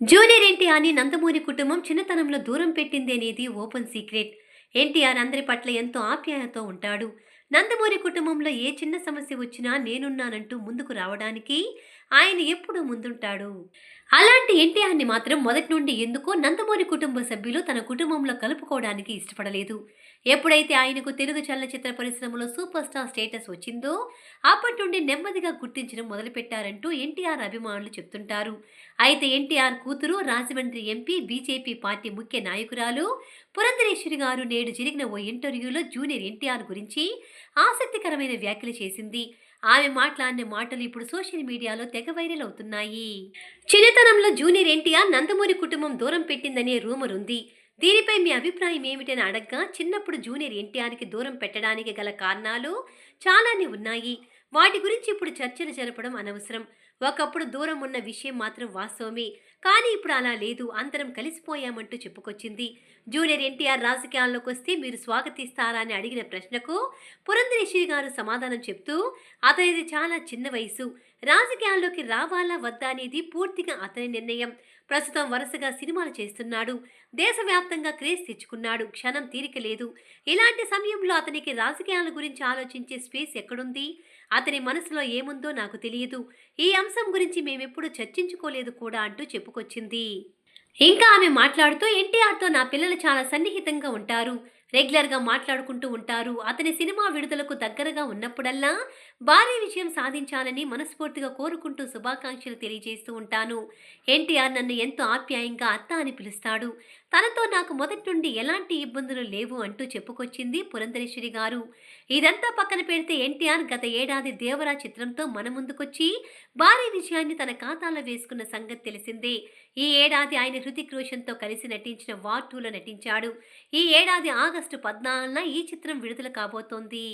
Junior ఎన్టీఆర్ని నందమూరి కుటుంబం చిన్నతనంలో దూరం పెట్టింది అనేది ఓపెన్ సీక్రెట్. ఎన్టీఆర్ అందరి పట్ల ఎంతో ఆప్యాయతో ఉంటాడు. నందమూరి కుటుంబంలో ఏ చిన్న సమస్య వచ్చినా నేనున్నానంటూ ముందుకు రావడానికి ఆయన ఎప్పుడూ ముందుంటాడు? అలాంటి ఎన్టీఆర్ని మాత్రం మొదటి నుండి ఎందుకో నందమూరి కుటుంబ సభ్యులు తన కుటుంబంలో కలుపుకోవడానికి ఇష్టపడలేదు. ఎప్పుడైతే ఆయనకు తెలుగు చలనచిత్ర పరిశ్రమలో సూపర్ స్టార్ స్టేటస్ వచ్చిందో అప్పటి నుండి నెమ్మదిగా గుర్తించడం మొదలుపెట్టారంటూ ఎన్టీఆర్ అభిమానులు చెప్తుంటారు. అయితే ఎన్టీఆర్ కూతురు రాజమండ్రి ఎంపీ బీజేపీ పార్టీ ముఖ్య నాయకురాలు పురంధరేశ్వరి గారు నేడు జరిగిన ఓ ఇంటర్వ్యూలో జూనియర్ ఎన్టీఆర్ గురించి ఆసక్తికరమైన వ్యాఖ్యలు చేసింది. ఆమె మాట్లాడిన మాటలు ఇప్పుడు సోషల్ మీడియాలో తెగ వైరల్ అవుతున్నాయి. చిన్నతనంలో జూనియర్ ఎన్టీఆర్ నందమూరి కుటుంబం దూరం పెట్టిందనే రూమర్ ఉంది. దీనిపై మీ అభిప్రాయం ఏమిటని అడగ్గా చిన్నప్పుడు జూనియర్ ఎన్టీఆర్కి దూరం పెట్టడానికి గల కారణాలు చాలానే ఉన్నాయి. వాటి గురించి ఇప్పుడు చర్చలు జరపడం అనవసరం. ఒకప్పుడు దూరం ఉన్న విషయం మాత్రం వాస్తవమే. కానీ ఇప్పుడు అలా లేదు. అందరం కలిసిపోయామంటూ చెప్పుకొచ్చింది. జూనియర్ ఎన్టీఆర్ రాజకీయాల్లోకి వస్తే మీరు స్వాగతిస్తారా అని అడిగిన ప్రశ్నకు పురంధరేశ్వరి గారు సమాధానం చెప్తూ అతనిది చాలా చిన్న వయసు. రాజకీయాల్లోకి రావాలా వద్దా అనేది పూర్తిగా అతని నిర్ణయం. ప్రస్తుతం వరుసగా సినిమాలు చేస్తున్నాడు. దేశవ్యాప్తంగా క్రేజ్ తెచ్చుకున్నాడు. క్షణం తీరిక లేదు. ఇలాంటి సమయంలో అతనికి రాజకీయాల గురించి ఆలోచించే స్పేస్ ఎక్కడుంది? అతని మనసులో ఏముందో నాకు తెలియదు. ఈ అంశం గురించి మేమెప్పుడు చర్చించుకోలేదు కూడా అంటూ చెప్పుకొచ్చింది ఇంకా ఆమె మాట్లాడుతూ ఎన్టీఆర్తో నా పిల్లలు చాలా సన్నిహితంగా ఉంటారు. రెగ్యులర్గా మాట్లాడుకుంటూ ఉంటారు. అతని సినిమా విడుదలకు దగ్గరగా ఉన్నప్పుడల్లా భారీ విజయం సాధించాలని మనస్ఫూర్తిగా కోరుకుంటూ శుభాకాంక్షలు తెలియజేస్తూ ఉంటాను. ఎన్టీఆర్ నన్ను ఎంతో ఆప్యాయంగా అత్త అని పిలుస్తాడు. తనతో నాకు మొదటి నుండి ఎలాంటి ఇబ్బందులు లేవు అంటూ చెప్పుకొచ్చింది పురంధరేశ్వరి గారు. ఇదంతా పక్కన పెడితే ఎన్టీఆర్ గత ఏడాది దేవరా చిత్రంతో మన ముందుకొచ్చి భారీ విజయాన్ని తన ఖాతాలో వేసుకున్న సంగతి తెలిసిందే. ఈ ఏడాది ఆయన హృతిక్ రోషన్తో కలిసి నటించిన వార్ టూలో నటించాడు. ఈ ఏడాది ఆగస్టు పద్నాలుగున ఈ చిత్రం విడుదల కాబోతోంది.